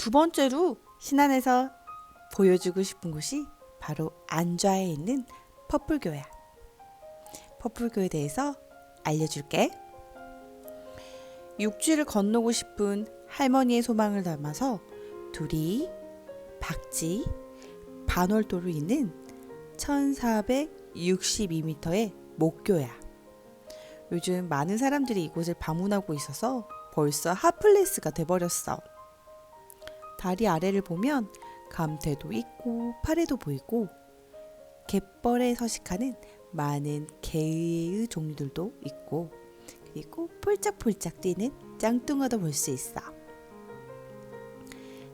두 번째로 신안에서 보여주고 싶은 곳이 바로 안좌에 있는 퍼플교야. 퍼플교에 대해서 알려줄게. 육지를 건너고 싶은 할머니의 소망을 담아서 둘이 박지 반월도로 있는 1462m의 목교야. 요즘 많은 사람들이 이곳을 방문하고 있어서 벌써 핫플레이스가 돼버렸어. 다리 아래를 보면 감태도 있고 파래도 보이고 갯벌에 서식하는 많은 개의 종류들도 있고 그리고 폴짝폴짝 뛰는 짱뚱어도 볼 수 있어.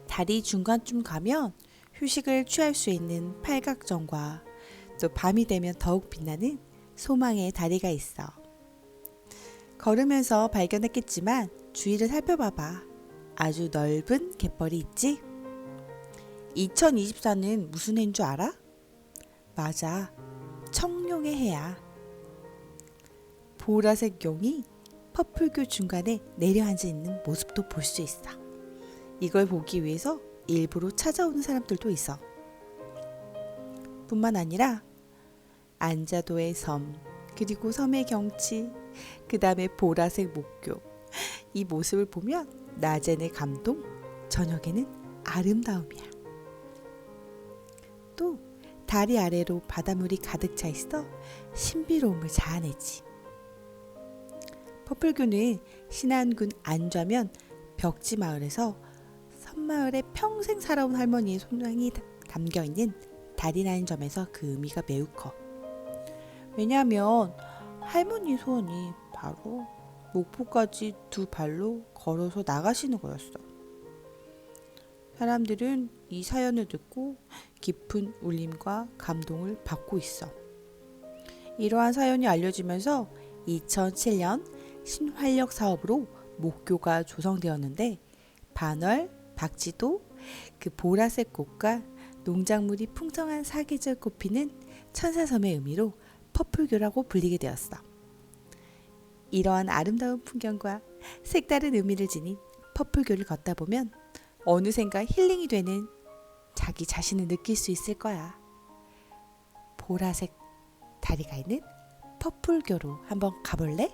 다리 중간쯤 가면 휴식을 취할 수 있는 팔각정과 또 밤이 되면 더욱 빛나는 소망의 다리가 있어. 걸으면서 발견했겠지만 주위를 살펴봐봐. 아주 넓은 갯벌이 있지? 2024는 무슨 해인 줄 알아? 맞아. 청룡의 해야. 보라색 용이 퍼플교 중간에 내려앉아 있는 모습도 볼 수 있어. 이걸 보기 위해서 일부러 찾아오는 사람들도 있어. 뿐만 아니라 안자도의 섬, 그리고 섬의 경치, 그 다음에 보라색 목교. 이 모습을 보면 낮에는 감동, 저녁에는 아름다움이야. 또 다리 아래로 바닷물이 가득 차 있어 신비로움을 자아내지. 퍼플교는 신안군 안좌면 벽지 마을에서 섬마을에 평생 살아온 할머니의 소망이 담겨 있는 달이라는 점에서 그 의미가 매우 커. 왜냐하면 할머니 소원이 바로 목포까지 두 발로 걸어서 나가시는 거였어. 사람들은 이 사연을 듣고 깊은 울림과 감동을 받고 있어. 이러한 사연이 알려지면서 2007년 신활력 사업으로 목교가 조성되었는데 반월, 박지도, 그 보라색 꽃과 농작물이 풍성한 사계절 꽃피는 천사섬의 의미로 퍼플교라고 불리게 되었어. 이러한 아름다운 풍경과 색다른 의미를 지닌 퍼플교를 걷다 보면 어느샌가 힐링이 되는 자기 자신을 느낄 수 있을 거야. 보라색 다리가 있는 퍼플교로 한번 가볼래?